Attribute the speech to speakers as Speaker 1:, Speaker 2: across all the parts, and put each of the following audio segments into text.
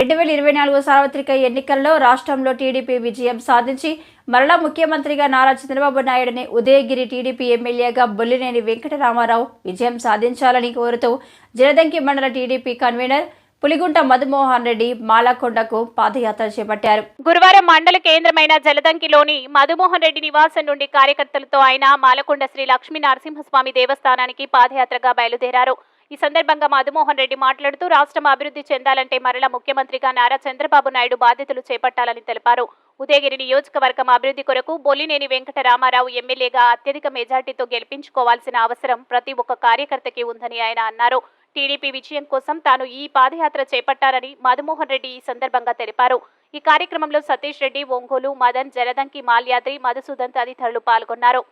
Speaker 1: రెండు వేల ఇరవై నాలుగు సార్వత్రిక ఎన్నికల్లో రాష్ట్రంలో టీడీపీ విజయం సాధించి మరలా ముఖ్యమంత్రిగా నారా చంద్రబాబు నాయుడుని ఉదయగిరి టీడీపీ ఎమ్మెల్యేగా బొల్లినేని వెంకటరామారావు విజయం సాధించాలని కోరుతూ జలదంకి మండల టీడీపీ కన్వీనర్ పులిగుంట మధుమోహన్ రెడ్డి మాలకొండకు పాదయాత్ర చేపట్టారు.
Speaker 2: గురువారం మండల కేంద్రమైన జలదంకిలోని మధుమోహన్ రెడ్డి నివాసం నుండి కార్యకర్తలతో ఆయన మాలకొండ శ్రీ లక్ష్మీ నరసింహస్వామి దేవస్థానానికి పాదయాత్రగా బయలుదేరారు. ఈ సందర్భంగా మధుమోహన్ రెడ్డి మాట్లాడుతూ రాష్ట్రం అభివృద్ధి చెందాలంటే మరల ముఖ్యమంత్రిగా నారా చంద్రబాబు నాయుడు బాధ్యతలు చేపట్టాలని తెలిపారు. ఉదయగిరి నియోజకవర్గం అభివృద్ధి కొరకు బొల్లినేని వెంకట రామారావు ఎమ్మెల్యేగా అత్యధిక మెజార్టీతో గెలిపించుకోవాల్సిన అవసరం ప్రతి ఒక్క కార్యకర్తకి ఉందని ఆయన అన్నారు. టీడీపీ విజయం కోసం తాను ఈ పాదయాత్ర చేపట్టారని మధుమోహన్ రెడ్డి ఈ సందర్భంగా తెలిపారు. ఈ కార్యక్రమంలో సతీష్ రెడ్డి ఒంగోలు మదన్ జలదంకి మాల్యాద్రి మధుసూదన్ తదితరులు పాల్గొన్నారు.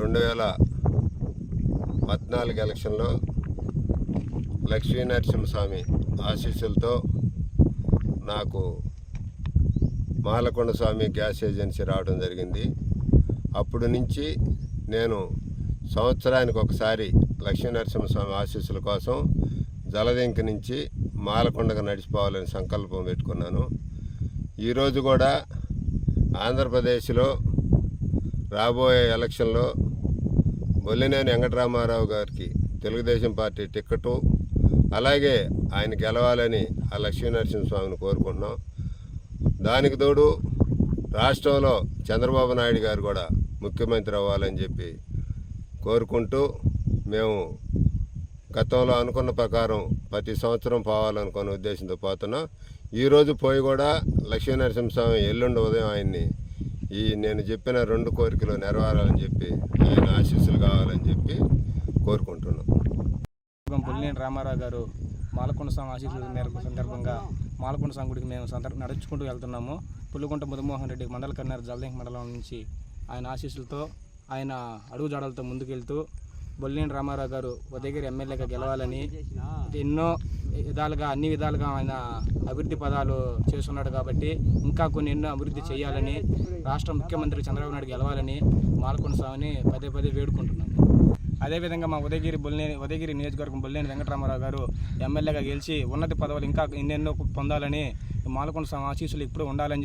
Speaker 3: రెండు వేల పద్నాలుగు ఎలక్షన్లో లక్ష్మీ నరసింహస్వామి ఆశీస్సులతో నాకు మాలకొండ స్వామి గ్యాస్ ఏజెన్సీ రావడం జరిగింది. అప్పుడు నుంచి నేను సంవత్సరానికి ఒకసారి లక్ష్మీ నరసింహస్వామి ఆశీస్సుల కోసం జలదింక నుంచి మాలకొండగా నడిచిపోవాలని సంకల్పం పెట్టుకున్నాను. ఈరోజు కూడా ఆంధ్రప్రదేశ్లో రాబోయే ఎలక్షన్లో బొల్లినేని వెంకటరామారావు గారికి తెలుగుదేశం పార్టీ టిక్కెటు అలాగే ఆయన గెలవాలని ఆ లక్ష్మీనరసింహస్వామిని కోరుకుంటున్నాం. దానికి తోడు రాష్ట్రంలో చంద్రబాబు నాయుడు గారు కూడా ముఖ్యమంత్రి అవ్వాలని చెప్పి కోరుకుంటూ మేము గతంలో అనుకున్న ప్రకారం ప్రతి సంవత్సరం పోవాలనుకున్న ఉద్దేశంతో పోతున్నాం. ఈరోజు పోయి కూడా లక్ష్మీనరసింహస్వామి ఎల్లుండి ఉదయం ఆయన్ని ఈ నేను చెప్పిన రెండు కోరికలు నెరవేరాలని చెప్పి ఆయన ఆశీస్సులు కావాలని చెప్పి కోరుకుంటున్నాం
Speaker 4: పుల్లినేని రామారావు గారు మాలకొండ స్వామి ఆశీస్సుల మేరకు సందర్భంగా మాలకొండ స్వామి గుడికి మేము సందర్ నడుచుకుంటూ వెళ్తున్నాము. పుల్లుకుంట ముదమోహన్ రెడ్డి మండల కన్నేరు జలదంకి మండలం నుంచి ఆయన ఆశీస్సులతో ఆయన అడుగుజాడలతో ముందుకెళ్తూ బొల్లినేని రామారావు గారు ఉదయగిరి ఎమ్మెల్యేగా గెలవాలని ఎన్నో విధాలుగా అన్ని విధాలుగా ఆయన అభివృద్ధి పదాలు చేస్తున్నాడు కాబట్టి ఇంకా కొన్ని ఎన్నో అభివృద్ధి చేయాలని రాష్ట్ర ముఖ్యమంత్రి చంద్రబాబు నాయుడు గెలవాలని మాలకొండ స్వామిని పదే పదే వేడుకుంటున్నాము అదేవిధంగా మా ఉదయగిరి బొల్లేని ఉదయగిరి నియోజకవర్గం బొల్లేని వెంకటరామారావు గారు ఎమ్మెల్యేగా గెలిచి ఉన్నత పదవులు ఇంకా ఎన్నెన్నో పొందాలని మాలకొండ స్వామి ఆశీస్సులు ఇప్పుడు ఉండాలని